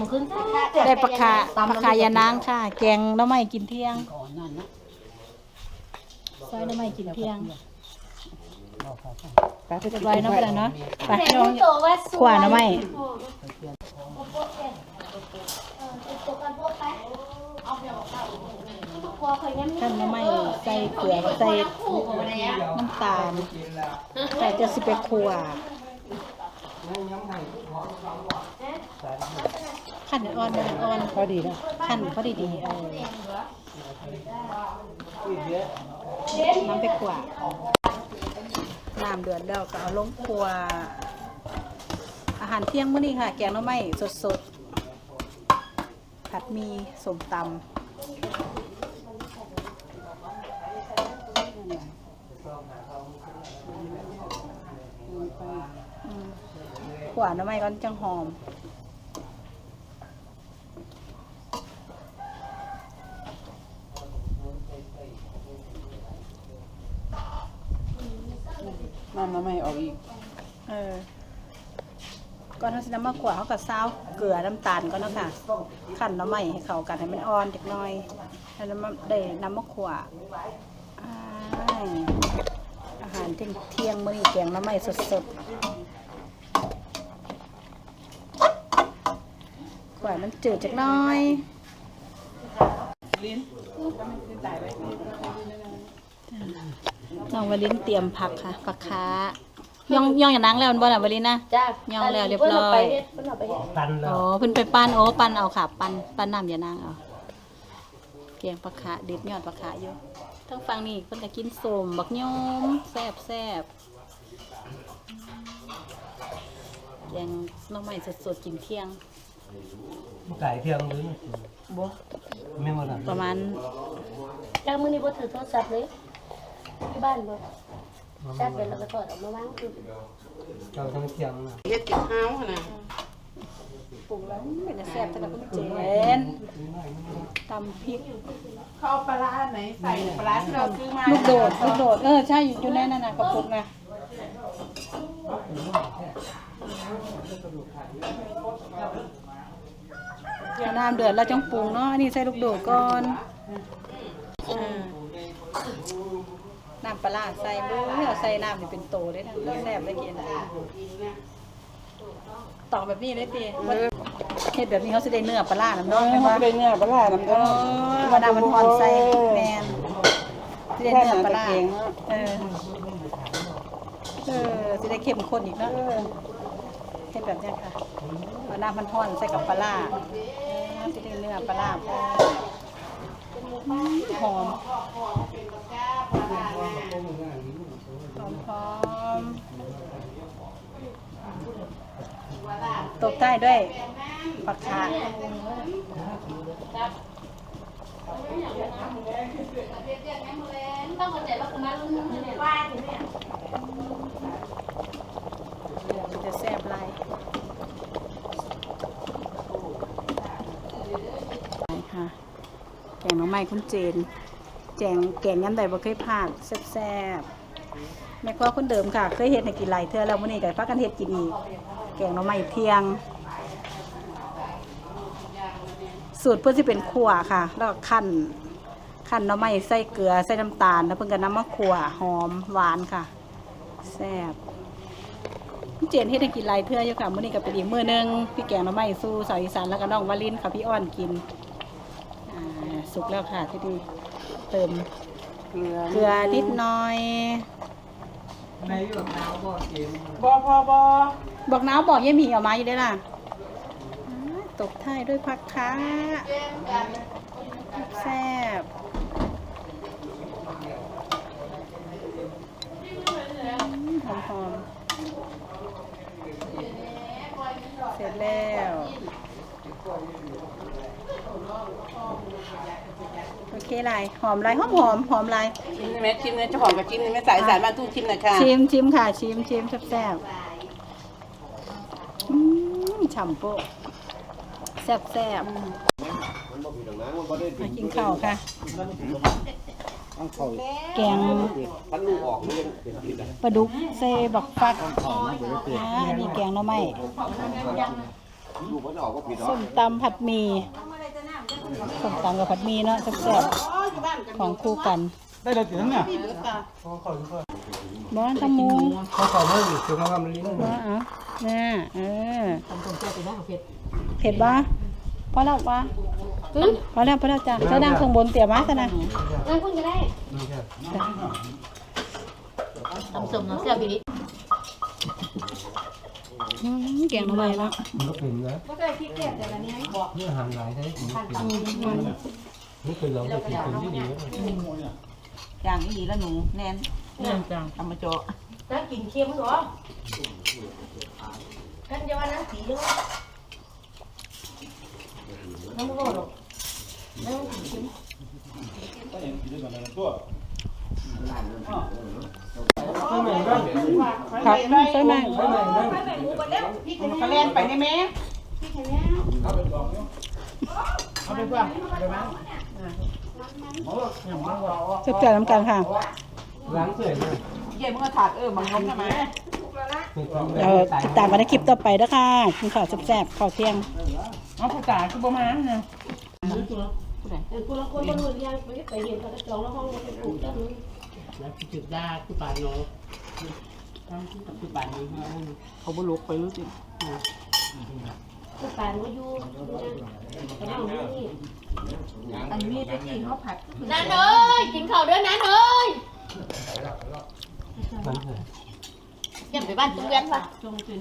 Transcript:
มันขึ้นได้ปลาคาปลาคายานางค่ะ แกงหน้ำไม้กินเที่ยงก่อนนั่นนะซอยหน้ำไม้กินเที่ยงไปไปเรียบร้อยเนาะไปแล้วเนาะไปแต่พี่น้องโตว่าสวยขวาหน้ำไม้ขั้นหน้ำไม้ใส่เกลือใส่น้ำตาลแต่จะสิไปครัว ขันอ่อนอ่อนพอดีแล้วขั้นพอดีดีเออน้ำไปขวาน้ำเดือดแล้วก็เอาลงครัว อาหารเที่ยงมื้อนี้ค่ะ แกงหน้ำไม้สดๆ ผัดหมีสมตำอืมข วาหน้ำไม้ก่อนจังหอมน้ำน้ำไม่ออกอีก เออก่อนทำสิน้ำมะขวาเขาก็ซาวเกลือน้ำตาลก็นาะค่ะขั้นน้ำใหม่ให้เข้ากันให้มันอ่อนจักหน่อยแล้วน้ำมะได้น้ำมะขวาอ้ายอาหารเที่ยงเที่ยงมื้อนี้แกงน้ำใหม่สดๆ ขวามันจืดจักหน่อยลิ้นก็ไม่ได้ตายไปน้องวลินเตรียมผักค่ะผักค้าย่องย่องอย่างนังแล้วมันบ่น่ะวลินนะจ้าย่องแล้วเรียบร้อยเพิ่นเอาไปเฮ็ดตันแล้อ๋วอเพิ่นไปปั้นโอ้ปั้นเอาค่ะ ปั้นปั้นน้ำอย่านางเอาเกียงปลาคะเด็ดยอดปลาคะอยู่ทั้งฟังนี่เพิ่นก็กินสมบักยมแซ่บแซ่บแกงหน้องใหม่สดๆกินเที่ยง ไก่เที่ยงหรือบ่ไม่หมดอะประมาณจ้ามื้อนี้บ่ถือโทรศัพท์เลยที่บ้านบ่จัดไปแล้วก็ถอดออกมาวางคือเราทั้งเที่ยงนะเฮ็ดกินข้าวนะปรุงแล้วเป็นจะแซ่บแต่ละคุณเจนตำพริกข้าวปลาร้าไหนใส่ปลาร้าที่เราซื้อมาลูกโดดลูกโดดเออใช่อยู่อยู่ในนั่นน่ะกระปุกน่ะ น้ำเดือดแล้วจังปรุงเนาะอันนี้ใส่ลูกโดดก่อนอ่าน้ำปลาร้าใส่มือเอาใส่น้ำนี่เป็นโตเลยนะแซ่บได้กินตอกแบบนี้เลยตีเฮ็ดแบบนี้เขาสิได้เนื้อปลาร้าน้ำน้เน้อองงไม่แม่นว่าว่าได้เนื้อปลาร้าน้ำเอเด้ออว่าน้ำมันหอนใส่แมนสิได้เนื้อปลาร้าแค่นั้นก็เก่งเนอะเออเออสิได้เข้มข้นอีกเนาะ เฮ็ดแบบนี้ค่ะว่าน้ำมันหอนใส่กับปลาร้าเออสิได้เนื้อปลาร้าหอมหอมหอมตบใต้ด้วยผักขาต้องเข้าใจว่าคุณมาลุงเนี่ยว่าถึงเนี่ย มันจะแซ่บไรไปค่ะ แกงหน้อง ไม้คุณเจน แจงแกงยันใดบ่เคยพลาดแซ่บๆแม่ครัวคนเดิมค่ะ เคยเฮ็ดให้กินหลายเทื่อแล้วมื้อนี้ก็พากันเฮ็ดกินอีกแกงหน้องไม้เที่ยง สูตรเพื่อที่เป็นขั่วค่ะ แล้วก็คั่นคั่นหน้ำไม้ใส่เกลือใส่น้ำตาลแล้วเพิ่นก็นน้ำมาขั่วหอมหวานค่ะแซ่บเจนเฮ็ดให้กินหลายเทื่ออยู่ค่ะมื้อนี้ก็เป็นอีกมื้อนึงพี่แกงหน่อไม้สู้สาวอีสานแล้วก็น้องวาลินค่ะพี่อ้อนกิน สุกแล้วค่ะที่ดีเติมเกลือเกลือนิดหน่อยในหยดน้ำบ่เค็มบ่พอบ่บอกน้าวบอกยายหมีเอามาอยู่ได้อล่ะอ่าตบท้ายด้วยผักคะแซ่บอืมหอมๆเสร็จแล้ว โอเคไรหอมไรหอมหอมหอมไรชิมได้ไหมชิมเลยเจ้าของก็ชิมได้ไหมสายสารบ้านตู้ชิมหน่อยค่ะชิมชิมค่ะ ชิมชิมแซ่บๆอืมฉ่ำโป๊ะแซ่บแซ่บมากินข้าวค่ะ แกงปลาดุกเซบักฟักอ่าอันนี้แกงหน่อไม้ลูกเขาจะออกก็ผิดเนาะส้มตำผัดหมี่ ส้มตำกับผัดหมี่เนาะแซ่บๆของคู่กันได้เลยถึงเนี่ยขอขอขอบ้านทำหมูขอขอเพิ่มอีกถึงมาทำลิ้นบ้าเอาแน่เออเผ็ดบ้าพอแล้วบ้าพอแล้วพอแล้วจ้ะเจ้านั่งข้างบนเตี๋ยมาซะนะนั่งคุณก็ได้นี่แค่ตำส้มน้ำเสียบีอืม แกงทำไมละมันก็เป็นนะไม่เคยคิดเก็บแต่ละนี้นี่อาหารหลายใช่ไหมนี่คือเราจะกินคนที่ดีอย่างนี้แล้วหนูแนนแน่จังทำมาโจน้ำกินเค็มเหรอท่านจะว่าน้ำสีเหรอน้ำก็หรอกน้ำกินเค็มครับ ใช่ไหมกระเล่นไปได้ไหมแซ่บๆน้ำกันค่ะล้างเสร็จเลยเยี่ยมึงก็ถาดเออมังงมทำไมเดี๋ยวติดตามกันในคลิปต่อไปนะคะกินข้าวแซ่บๆข้าวเที่ยงเอาภาษาคือประมาณนะเออคุณละคนมาดูยังไปไปเห็นเขาจะจองแล้วห้องมันเป็นถูกจังเลยแล้วจุดได้คือปานโน คือปานนี้เขาบ่ลุกไปรู้สิคือการว่าอยู่กำลังนี่อันนี้ตะกี้เขาผัดนันเอ้ยกินข้าวด้วยนันเอ้ยเถอะยังไปบ้านเพื่อนปะจงเป็น